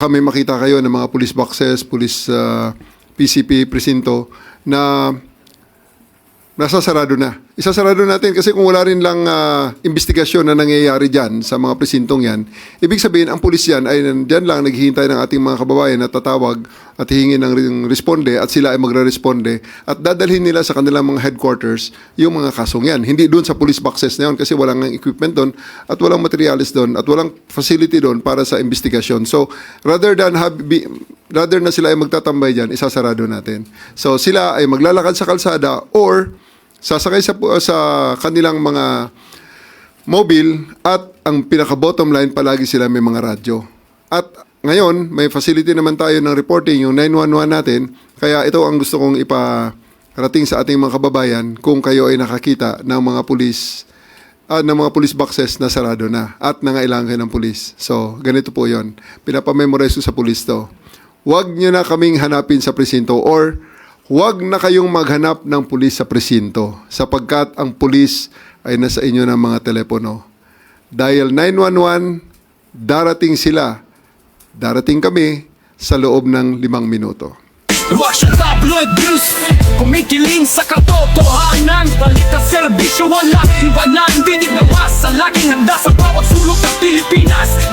kami makita kayo ng mga police boxes, police uh, PCP presinto na nasasarado na. Isasarado natin kasi kung wala rin lang ah, investigasyon na nangyayari dyan sa mga presintong yan, ibig sabihin ang pulis yan ay dyan lang naghihintay ng ating mga kababayan na tatawag at hihingi ng responde at sila ay magre-responde at dadalhin nila sa kanilang mga headquarters yung mga kasong yan. Hindi doon sa police boxes na yun kasi walang equipment doon at walang materials doon at walang facility doon para sa investigasyon. So rather than have, be, rather na sila ay magtatambay dyan, isasarado natin. So sila ay maglalakad sa kalsada or sasakay sa, sa kanilang mga mobile at ang pinaka-bottom line palagi sila may mga radyo. At ngayon, may facility naman tayo ng reporting, yung 911 natin, kaya ito ang gusto kong iparating sa ating mga kababayan kung kayo ay nakakita ng mga pulis ah, ng mga police boxes na sarado na at nangailangan kayo ng pulis. So, ganito po yon. Pinapamemorize ko sa pulis to. Huwag nyo na kaming hanapin sa presinto or huwag na kayong maghanap ng pulis sa presinto sapagkat ang pulis ay nasa inyo ng mga telepono. Dial 911, darating sila. Darating kami sa loob ng limang minuto. Ang tabloid news Kumikiling sa katotohanan Balita serbisyo walang iwanan Dinig na sa laging handa sa